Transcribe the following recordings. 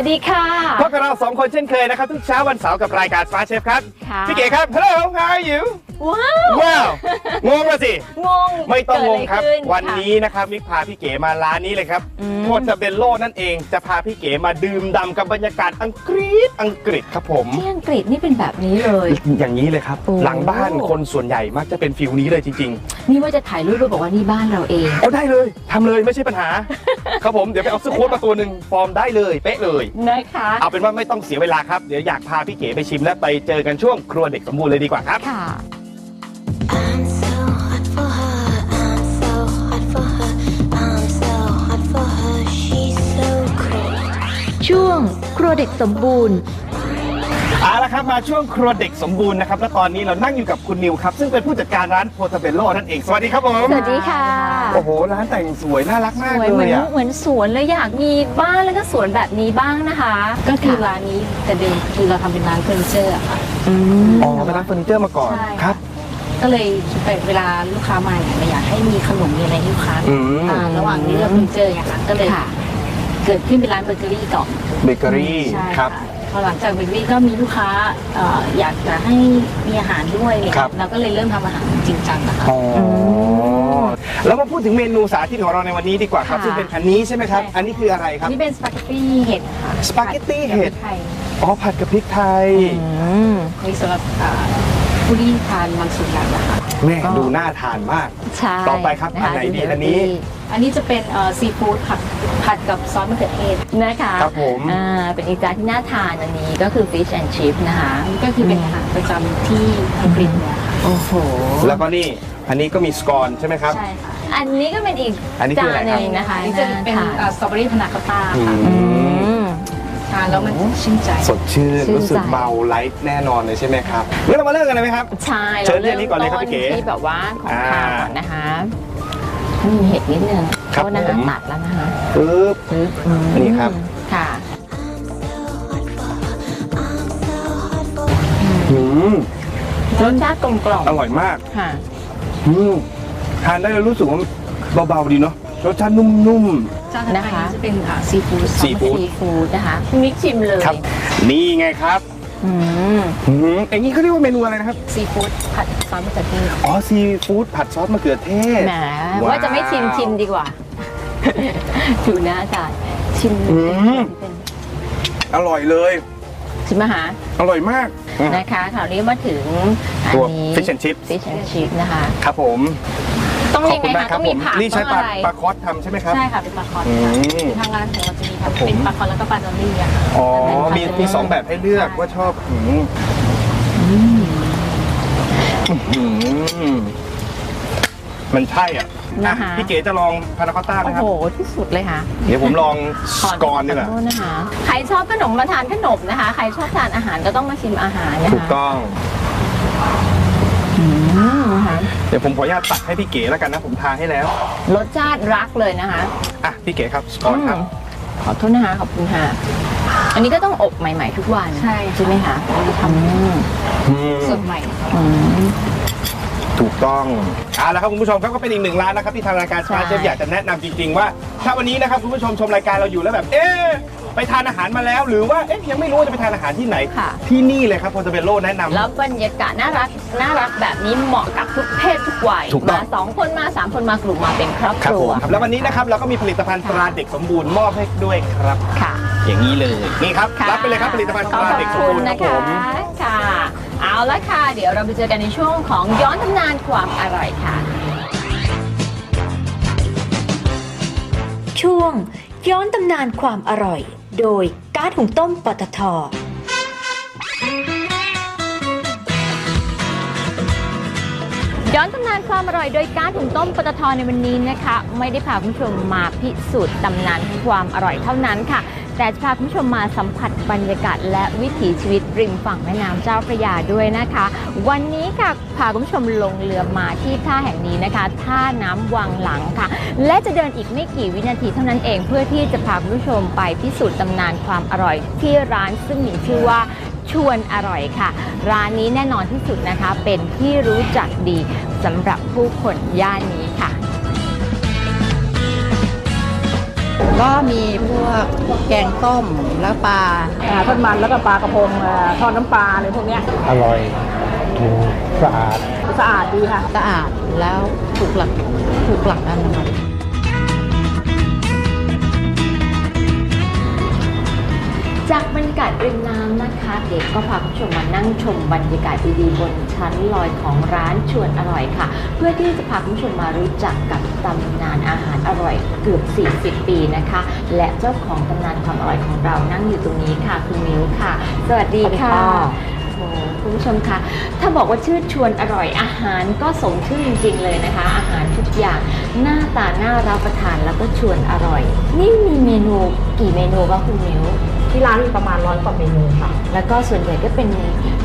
ครับสวัสดีค่ะ พบกับเราสองคนเช่นเคยนะครับ ทุกเช้าวันเสาร์กับรายการฟ้าเชฟครับค่ะพี่เก๋ครับ Hello how are you ว้าวว้าว งงละสิ งงไม่ต้องงงเกิดะไครับขึ้วันค่ะนี้นะครับมิกพาพี่เก๋มาร้านนี้เลยครับอืมโคตรเบลโลนั่นเองจะพาพี่เก๋มาดื่มด่ำกับบรรยากาศอังกฤษอังกฤษครับผม ที่อังกฤษนี่เป็นแบบนี้เลย อย่างนี้เลยครับ โอ้ หลังบ้านคนส่วนใหญ่มักจะเป็นฟิลนี้เลยจริง นี่ว่าจะถ่ายรูปไปบอกว่านี่บ้านเราเอง ๆ เอาได้เลยทำเลยไม่ใช่ปัญหา ครับผมเดี๋ยวไปเอาเสื้อโค้ทมาตัวหนึ่งฟอร์มได้เลย เป๊ะเลย นะคะ เอาเป็นว่าไม่ต้องเสียเวลาครับ เดี๋ยวอยากพาพี่เก๋ไปชิมและไปเจอกันช่วงครัวเด็กสมบูรณ์เลยดีกว่าครับ ค่ะ ช่วงครัวเด็กสมบูรณ์ เอาละครับมาช่วงครัวเด็กสมบูรณ์นะครับและตอนนี้เรานั่งอยู่กับคุณนิวครับ ซึ่งเป็นผู้จัดการร้านโพเทเบโลนั่นเองสวัสดีครับผมสวัสดีค่ะโอ้โหร้านแต่งสวยน่ารักสมากวยเลเหมือยนอะเหมือนสวนเลยอยากมีบ้านแล้วก็สวนแบบนี้บ้างนะคะ ก็คือร้านนี้แต่เดิมคือเราทำเป็นร้านเฟอร์นิเจอร์อะค่ะอืมอ๋อเป็นร้านเฟอร์นิเจอร์มาก่อนใช่ ครับ ก็เลยไปเวลาลูกค้ามาเนี่ยเราอยากให้มีขนมมีอะไรให้ลูกค้าอืม ทานระหว่างที่เลือกเฟอร์นิเจอร์ไงค่ะก็เลยค่ะ เกิดขึ้นเป็นร้านเบเกอรี่ก่อนเบเกอรี่ใช่ครับค่ะพอหลังจากเบเกอรี่ก็มีลูกค้าเอ่ออยากจะให้มีอาหารด้วยเนี่ยครับ เราก็เลยเริ่มทำอาหารจริงจังนะคะ อ๋อแล้วมาพูดถึงเมนูสาธิตของเราในวันนี้ดีกว่าครับ ค่ะซึ่งเป็นอันนี้ใช่ไหมครับ ใช่ค่ะอันนี้คืออะไรครับ นี่เป็นสปาเกตตี้เห็ดค่ะสปาเกตตี้เห็ดไทยอ๋อผัดกับพริกไทย อืม นี่สำหรับอ่า ผู้ที่ทานมันสุกแล้วนะคะ แม่ก็ ดูน่าทานมาก ใช่ต่อไปครับะะอันไหนดีอันนี้ อันนี้จะเป็นซีฟู้ดผัดผัดกับซอสมะเขือเทศนะคะครับผม อ่าเป็นอีกจานที่น่าทานอันนี้ก็คือ fish and chip นะคะ อันนี้ก็คือเป็นอาหารประจำที่อังกฤษเนี่ยค่ะโอ้โห แล้วก็นี่อันนี้ก็มีสกอนใช่ไหมครับ ใช่ค่ะอันนี้ก็เป็นอีกอันนี้คืจาออะไรนครับหนึ่งนะคะอันนี้จะเป็นาทาน สตรอเบอรี่พานาคอตต้าอืค่ะ ม ทานแล้วมันชื่นใจ สดชื่น ชื่นรู้สึกใจเบาไลท์แน่นอนเลยใช่ไหมครับงั้นเรามาเริ่มกันเลยไหมครับ ใช่เชิญเรื่องนี้ก่อนเลยครับพี่เก๋ที่แบบว่าของอ่าข้าวก่อนนะคะมีเห็ดนิดนึงครับโทษนะคะผม ตัดแล้วนะคะปึ๊บ ปึ๊บอืมนี่ครับ ค่ะอืมรสชาติกลมกล่อมอร่อยมากค่ะ อืมทานได้แล้วรู้สึกว่าเบาๆดีเนาะ รสชาตินุ่ม จานต่อไปนะคะนี้จะเป็นซีฟู้ดซีฟู้ด ซีฟู้ดนะคะมิกชิมเลยๆ ครับ นี่ไงครับอืมอืมอย่างนี้เขาเรียกว่าเมนูอะไรนะครับ ซีฟู้ดผัดซอสมะเขือเทศอ๋อ ซีฟู้ดผัดซอสมะเขือเทศ แหมว้าวว่าจะไม่ชิมชิมดีกว่า ดูหน้าจานชิมอืมอร่อยเลย ชิมอาหารอร่อยมากอืม นะคะคราวนี้มาถึงอันตัวนี้ fish and chips fish and chip นะคะ ครับผม ต้องขอยับงคุไงณมากคะครัต้บองผมีมผักนี่ใช้ปลาต้องอะไร ปลาคอสทำใช่ไหมครับ ใช่ค่ะเป็นปลาคอร์อืค่ะมทางร้านของเราจะมีครับทำผม เป็นปลาคอร์แล้วก็ปลาดอลลี่อะค่ะอ๋อเป็นมีผัดมีสองแบบให้เลือกว่าชอบอืมอืมมันใช่อะนะคะอะพี่เก๋จะลองพานาคอตต้าไหมโอ้ครับ โหที่สุดเลยค่ะเดี๋ยวผมลองสกอนดีกว่าขอโทษนะคะใครชอบขนมมาทานขนมนะคะ ใครชอบทานอาหารก็ต้องมาชิมอาหารนะคะถูกต้อง อืมนะคะ เดี๋ยวผมขออนุญาตตักให้พี่เก๋แล้วกันนะผมทาให้แล้ว รสชาติรักเลยนะคะอะพี่เก๋ครับสกอนครับมขอโทษนะคะขอบคุณค่ะ อันนี้ก็ต้องอบใหม่ ๆ ทุกวันใช่ ใช่ไหมคะทำอืมสดใหม่อืม ถูกต้องเอาละครับคุณผู้ชมครับก็เป็นอีกหนึ่งร้านนะครับที่ทางรายการใช่สมาร์ทเชฟอยากจะแนะนำจริงๆว่า ถ้าวันนี้นะครับคุณผู้ชมชมรายการเราอยู่แล้วแบบเอ๊ะ ไปทานอาหารมาแล้ว หรือว่าเอ๊ะยังไม่รู้ว่าจะไปทานอาหารที่ไหน ค่ะ ที่นี่เลยครับโพเทเบโลแนะนำ แล้วบรรยากาศน่ารักน่ารักแบบนี้เหมาะกับทุกเพศทุกวัยถูกต้อง มาสองคนมาสามคนมากลุ่มมาเป็นครอบคครับรัผวมแล้ววันนี้นะครับเราก็มีผลิตภัณฑ์ตราเด็กสมบูรณ์มอบให้ด้วยครับ ค่ะ อย่างนี้เลย นี่ครับค่ะรับไปเลยครับผลิตภัณฑ์ตราเด็กสมบูรณ์ขคอรับบคุผณม นะคะค่ะ เอาละค่ะ เดี๋ยวเราไปเจอกันในช่วงของย้อนตำนานความอร่อยค่ะ ช่วง ย้อนตำนานความอร่อย โดยกาซหุงต้มปตทย้อนตำนานความอร่อยโดยการถุงต้มปตทในวันนี้นะคะ ไม่ได้พาคุณผู้ชมมาพิสูจน์ตำนานความอร่อยเท่านั้นค่ะ แต่จะพาคุณผู้ชมมาสัมผัสบรรยากาศ และวิถีชีวิตริมฝั่งแม่น้ำเจ้าพระยาด้วยนะคะ วันนี้ค่ะพาคุณผู้ชมลงเรือมาที่ท่าแห่งนี้นะคะ ท่าน้ำวังหลังค่ะ และจะเดินอีกไม่กี่วินาทีเท่านั้นเอง เพื่อที่จะพาคุณผู้ชมไปพิสูจน์ตำนานความอร่อยที่ร้านซึ่งมีชื่อว่าชวนอร่อยค่ะ ร้านนี้แน่นอนที่สุดนะคะ เป็นที่รู้จักดีสำหรับผู้คนย่านนี้ค่ะ ก็มีพวกแกงต้มแล้วปลาอ่าทอดมันแล้วก็ปลากระพงอ่าทอดน้ำปลาอะไรพวกเนี้ยอร่อยถูกสะอาดสะอาดดีค่ะ สะอาดแล้วถูกหลักถูกหลักอนามัยจากบรรยากาศริมน้ำนะคะเด็กก็พาคุณผู้ชมมานั่งชมบรรยากาศดีๆบนชั้นลอยของร้านชวนอร่อยค่ะ เพื่อที่จะพาคุณผู้ชมมารู้จักกับตำนานอาหารอร่อยเกือบ 40 ปีนะคะ และเจ้าของตำนานความอร่อยของเรานั่งอยู่ตรงนี้ค่ะ คุณมิ้วค่ะ สวัสดีค่ะโอ้คุณผู้ชมคะถ้าบอกว่าชื่อชวนอร่อยอาหารก็สมชื่อจริง ๆ เลยนะคะ อาหารทุกอย่างหน้าตาน่ารับประทานแล้วก็ชวนอร่อย นี่มีเมนูกี่เมนูคะคุณมิ้ว ที่ร้านมีประมาณร้อยกว่าเมนูค่ะ แล้วก็ส่วนใหญ่ก็เป็น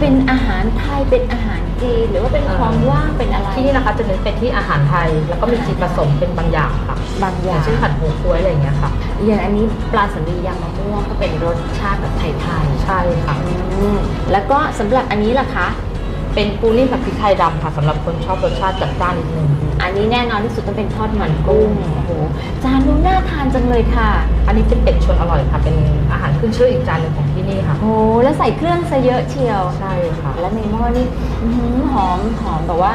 เป็นอาหารไทยเป็นอาหารจีนหรือว่าเป็นเอ่อของว่างเป็นอะไรที่นี่นะคะจะเน้นเป็นที่อาหารไทย แล้วก็มีจีนผสมเป็นบางอย่างค่ะบางออย่าย่างงเช่นผัดหมูกล้วยอะไรอย่างเงี้ยค่ะอย่างอันนี้ปลาสันดียำมะม่วงก็เป็นรสชาติแบบไทยใช่ค่ะๆอืมแล้วก็สำหรับอันนี้ล่ะคะ เป็นปูนิ่มผัดพริกไทยดำค่ะสำหรับคนชอบรสชาติจัดจ้านนิดนึงอันนี้แน่นอนที่สุดต้องเป็นทอดมันกุ้งโอ้โหจานนู้นน่าทานจังเลยค่ะ อันนี้เป็นเป็ดชวนอร่อยค่ะ เป็นอาหารขึ้นชื่ออีกจานหนึ่งของที่นี่ค่ะ โอ้โหแล้วใส่เครื่องซะเยอะเชียว ใช่ค่ะ แล้วในหม้อนี่อื้อหือหอมหอมแบบว่า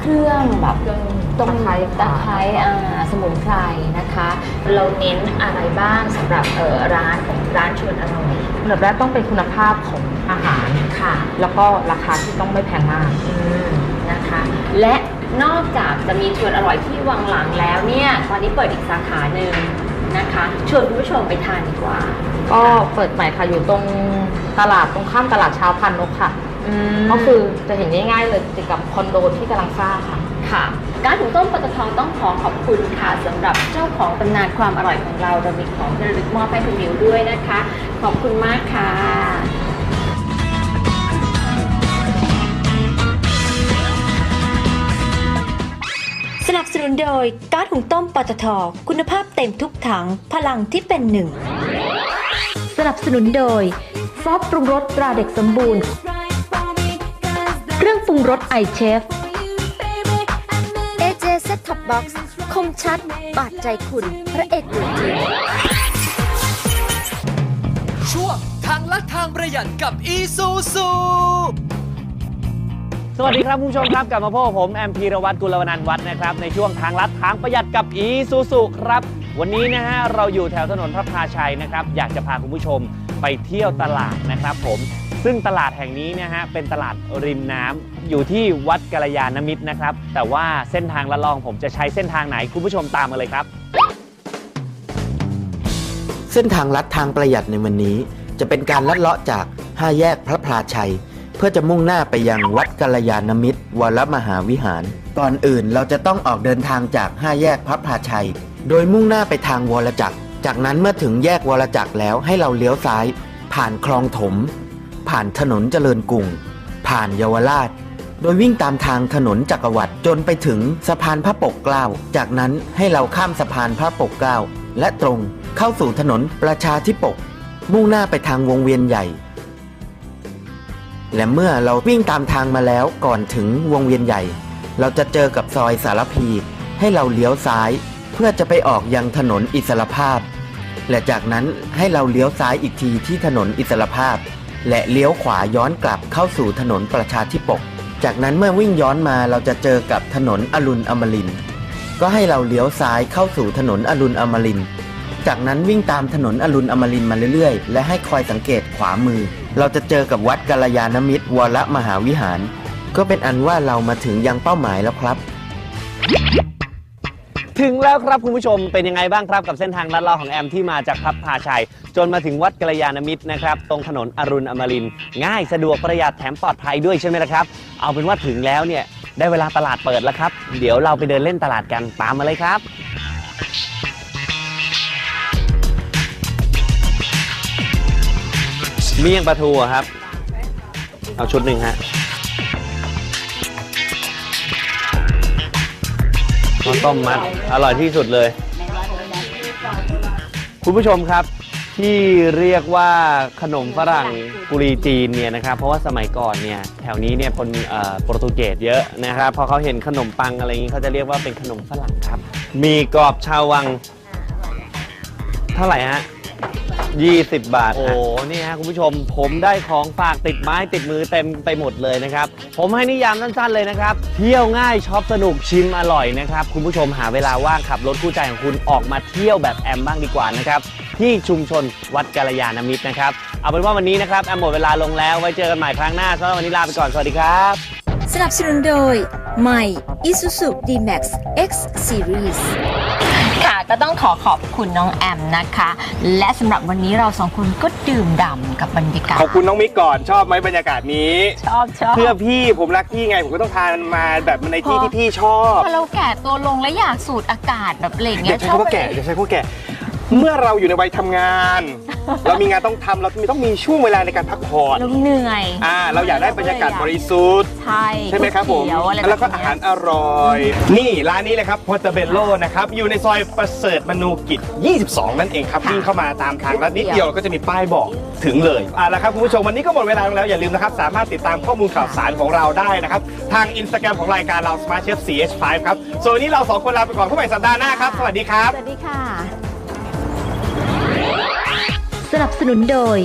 เครื่องแบบเครื่องต้มตะไคร้ตะไคร้อ่าสมุนไพรนะคะ เราเน้นอะไรบ้างสำหรับเอ่อร้านของร้านชวนอร่อยอันดับแรกต้องเป็นคุณภาพของอาหาร ค่ะแล้วก็ราคาที่ต้องไม่แพงมาก อืมนะคะ และนอกจากจะมีชวนอร่อยที่วังหลังแล้วเนี่ยตอนนี้เปิดอีกสาขาหนึ่งนะคะชวนคุณผู้ชมไปทานดีกว่า ก็เปิดใหม่ค่ะอยู่ตรงตลาดตรงข้ามตลาดเช้าพันนกค่ะอืม ก็คือจะเห็นง่ายๆเลยติดกับคอนโดที่กำลังสร้างค่ะ ค่ะ การถุงต้มปตทต้องขอขอบคุณค่ะสำหรับเจ้าของตำนานความอร่อยของเราเรามีของที่ระลึกมอบให้คุณมิวด้วยนะคะ ขอบคุณมากค่ะสนับสนุนโดยการ์ดหุงต้มปตทคุณภาพเต็มทุกถังพลังที่เป็นหนึ่ง สนับสนุนโดย ซอสปรุงรสตราเด็กสมบูรณ์เค รื่องปรุงรสไอเชฟ AJ Set Top Box คมชัด บาดใจคุณพระเอกตัวจริงช่วงทางลัดทางประหยัดกับอีซูซูสวัสดีครับคุณผู้ชมครับกลับมาพบกับผมแอมพีรวัตรกุลวนันท์วัฒน์นะครับในช่วงทางลัดทางประหยัดกับอีซูซูครับ วันนี้นะฮะเราอยู่แถวถนนพระพาชัยนะครับ อยากจะพาคุณผู้ชม ไปเที่ยวตลาดนะครับผมซึ่งตลาดแห่งนี้นะฮะเป็นตลาดริมน้ำอยู่ที่วัดกัลยาณมิตรนะครับ แต่ว่าเส้นทางละลองผมจะใช้เส้นทางไหนคุณผู้ชมตามมาเลยครับ เส้นทางลัดทางประหยัดในวันนี้ จะเป็นการลัดเลาะจาก5แยกพระพลาชัย เพื่อจะมุ่งหน้าไปยังวัดกัลยาณมิตร วรมหาวิหาร ก่อนอื่นเราจะต้องออกเดินทางจาก5แยกพระพลาชัย โดยมุ่งหน้าไปทางวรจักร จากนั้นเมื่อถึงแยกวรจักรแล้วให้เราเลี้ยวซ้าย ผ่านคลองถม ผ่านถนนเจริญกรุง ผ่านเยาวราช โดยวิ่งตามทางถนนจักรวรรดิจนไปถึงสะพานพระปกเกล้า จากนั้นให้เราข้ามสะพานพระปกเกล้า และตรงเข้าสู่ถนนประชาธิปก มุ่งหน้าไปทางวงเวียนใหญ่ และเมื่อเราวิ่งตามทางมาแล้วก่อนถึงวงเวียนใหญ่ เราจะเจอกับซอยสารพี ให้เราเลี้ยวซ้าย พื่อจะไปออกยังถนนอิสรภาพ และจากนั้นให้เราเลี้ยวซ้ายอีกทีที่ถนนอิสรภาพ และเลี้ยวขวาย้อนกลับเข้าสู่ถนนประชาธิปก จากนั้นเมื่อวิ่งย้อนมาเราจะเจอกับถนนอรุณอมรินก็ให้เราเลี้ยวซ้ายเข้าสู่ถนนอรุณอมรินจากนั้นวิ่งตามถนนอรุณอมรินมาเรื่อยๆ และให้คอยสังเกตขวามือ เราจะเจอกับวัดกัลยาณมิตรวรมหาวิหาร ก็เป็นอันว่าเรามาถึงยังเป้าหมายแล้วครับ ถึงแล้วครับคุณผู้ชมเป็นยังไงบ้างครับกับเส้นทางลัดเลาะของแอมที่มาจากพับพาชัย จนมาถึงวัดกัลยาณมิตรนะครับ ตรงถนนอรุณอมรินทร์ง่ายสะดวกประหยัดแถมปลอดภัยด้วยใช่ไหมล่ะครับ เอาเป็นว่าถึงแล้วเนี่ยได้เวลาตลาดเปิดแล้วครับ เดี๋ยวเราไปเดินเล่นตลาดกันตามมาเลยครับ เมี่ยงปลาทูอะครับ เอาชุดหนึ่งฮะ ข้าวต้มมัดอร่อยที่สุดเลย คุณผู้ชมครับ ที่เรียกว่าขนมฝรั่งกุรีจีนเนี่ยนะครับ เพราะว่าสมัยก่อนเนี่ยแถวนี้เนี่ยคนเอ่อโปรตุเกสเยอะนะครับพอเขาเห็นขนมปังอะไรอย่างนี้เขาจะเรียกว่าเป็นขนมฝรั่งครับ มีกรอบชาววัง เท่าไหร่ฮะ 20 บาทโอ้ฮะ นี่ฮะคุณผู้ชม ผมได้ของฝากติดไม้ติดมือเต็มไปหมดเลยนะครับ ผมให้นิยามสั้นๆเลยนะครับ เที่ยวง่ายช็อปสนุกชิมอร่อยนะครับ คุณผู้ชมหาเวลาว่างขับรถคู่ใจของคุณออกมาเที่ยวแบบแอมบ้างดีกว่านะครับ ที่ชุมชนวัดกาลยานามิตรนะครับ เอาเป็นว่าวันนี้นะครับ แอมหมดเวลาลงแล้วไว้เจอกันใหม่ครั้งหน้าสำหรับวันนี้ลาไปก่อนสวัสดีครับ สนับสนุนโดยใหม่ Isuzu D-Max X Series ค่ะ ก็ต้องขอขอบคุณน้องแอมนะคะ และสำหรับวันนี้เราสองคนก็ดื่มด่ำกับบรรยากาศขอบคุณน้องมิกก่อนชอบไหมบรรยากาศนี้ ชอบชอบ เพื่อพี่ผมรักพี่ไง ผมก็ต้องทานมาแบบในที่ที่พี่ชอบพอเราแก่ตัวลงแล้วอยากสูดอากาศแบบอะไรอย่างอเงี้ย่ายใช้คำว่าแก่อย่าใช้คำว่าแก่ เมื่อเราอยู่ในวัยทำงาน เรามีงานต้องทำเราต้องมีช่วงเวลาในการพักผ่อนเราเหนื่อยอ่าเราอยากได้บรรยากาศบริสุทธิ์ใช่ใช่ไหมครับผมเขียวอะไรแบบแล้วก็เนี้ยอาหารอร่อย นี่ร้านนี้เลยครับพอตเบลโลนะครับอยู่ในซอยประเสริฐมนูกิจ 22 นั่นเองครับวิ่งเข้ามาตามทางลัดนิดเดียวก็จะมีป้ายบอกถึงเลยอ่าแล้วครับคุณผู้ชมวันนี้ก็หมดเวลาลงแล้วอย่าลืมนะครับสามารถติดตามข้อมูลข่าวสารของเราได้นะครับทางอินสตาแกรมของรายการเรา Smart Chef CH5 ครับส่วนวันนี้เราสองคนลาไปก่อนพบกันใหม่สัปดาห์หน้าครับสวัสดีครับสวัสดีค่ะ สนับสนุนโดย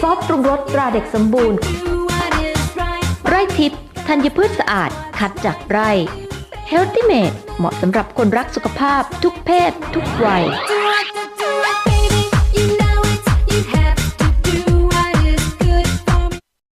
ซอสปรุงรสตราเด็กสมบูรณ์ ไร่ทิพย์ธัญพืชสะอาดคัดจากไร่ Healthy Made เหมาะสำหรับคนรักสุขภาพทุกเพศ ทุกวัย